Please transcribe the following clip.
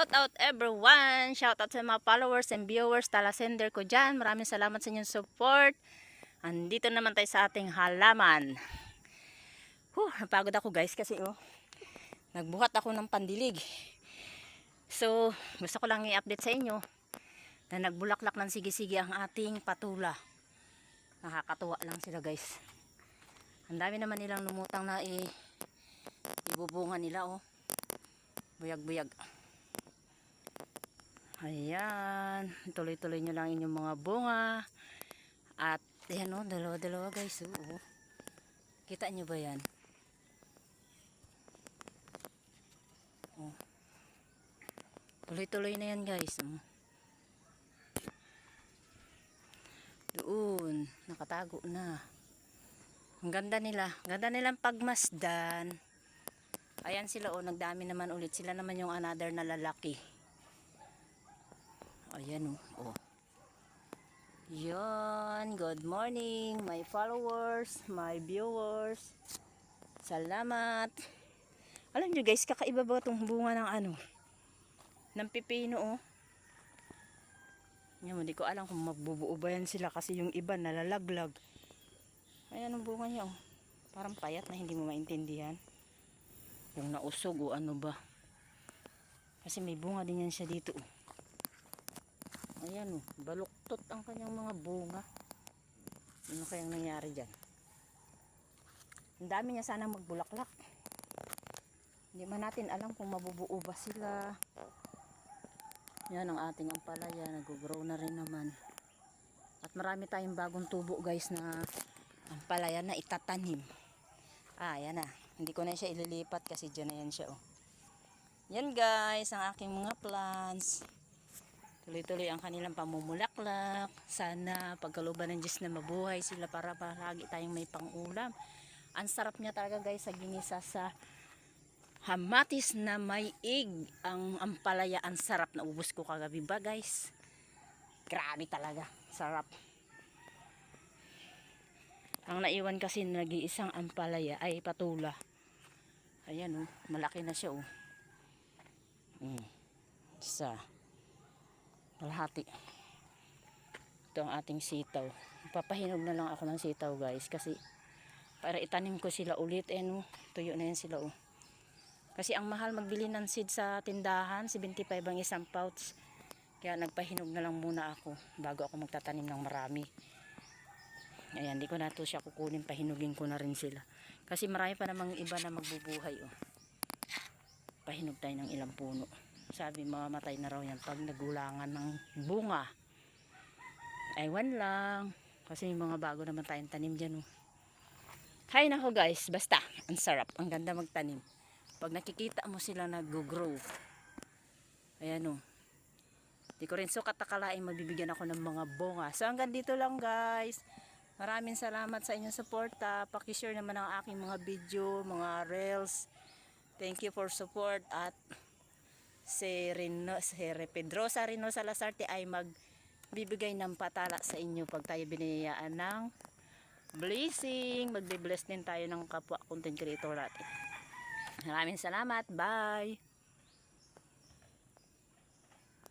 Shout out everyone! Shout out sa mga followers and viewers, talasender ko dyan. Maraming salamat sa inyong support. Andito naman tayo sa ating halaman. Huh, napagod ako guys kasi oh, nagbuhat ako ng pandilig. So, gusto ko lang i-update sa inyo na nagbulaklak ng sige-sige ang ating patula. Nakakatuwa lang sila guys. Ang dami naman nilang lumutang na i ibubunga nila oh. Buyag-buyag. Ayan. Tuloy-tuloy nyo lang inyong mga bunga. At ayan oh, dalawa-dalawa guys. Oo. Kita nyo ba yan? Oh. Tuloy-tuloy na yan guys. Oh. Doon. Nakatago na. Ang ganda nila. Ganda nilang pagmasdan. Ayan sila oh, nagdami naman ulit. Sila naman yung another na lalaki. Ayan oh. oh. Yan, good morning my followers, my viewers. Salamat. Alam nyo guys, kakaiba ba itong bunga ng ano? Ng pipino oh. Yan, hindi ko alam kung magbubuo ba yan sila kasi yung iba nalalaglag. Ayan ang bunga niya oh. Parang payat na hindi mo maintindihan. Yung nausog o ano ba. Kasi may bunga din yan siya dito oh. Ayan oh, baluktot ang kanyang mga bunga. Ano kayang nangyari dyan? Ang dami niya sana magbulaklak. Hindi man natin alam kung mabubuo ba sila. Yan ang ating ampalaya, nag-grow na rin naman. At marami tayong bagong tubo guys na ampalaya na itatanim. Ah, yan na. Hindi ko na siya ililipat kasi dyan na yan siya oh. Yan guys, ang aking mga plants. Tuloy-tuloy ang kanilang pamumulaklak. Sana pagkaluban ng Diyos na mabuhay sila para palagi tayong may pangulam. Ang sarap niya talaga guys sa ginisa sa hamatis na may ig. Ang ampalaya, ang sarap na ubos ko kagabi ba guys? Grabe talaga. Sarap. Ang naiwan kasi nag-iisang ampalaya ay patula. Ayan oh, malaki na siya oh. Mm. Isa kalahati. Ito ang ating sitaw. Papahinog na lang ako ng sitaw guys kasi para itanim ko sila ulit eh no? Tuyo na yan sila oh. Kasi ang mahal magbili ng seed sa tindahan 75 ang isang pouch. Kaya nagpahinog na lang muna ako bago ako magtatanim ng marami. Ayan di ko na to siya kukunin pahinugin ko na rin sila. Kasi marami pa namang iba na magbubuhay oh. Pahinog tayo ng ilang puno sabi mamamatay na raw yan pag nagulangan ng bunga. Aywan lang. Kasi may mga bago naman tayong tanim dyan oh. hay nako guys. Basta ang sarap. Ang ganda magtanim. Pag nakikita mo sila nag-grow. Ayan oh. Di ko rin sukat akalain mabibigyan ako ng mga bunga. So hanggang dito lang guys. Maraming salamat sa inyong suporta. Pakishare naman ang aking mga video mga reels. Thank you for support at si Rino, si Pedrosa Rino Salazarte ay magbibigay ng patala sa inyo pag tayo biniyayaan ng blessing. Magbe-bless din tayo ng kapwa content creator natin. Maraming salamat. Bye!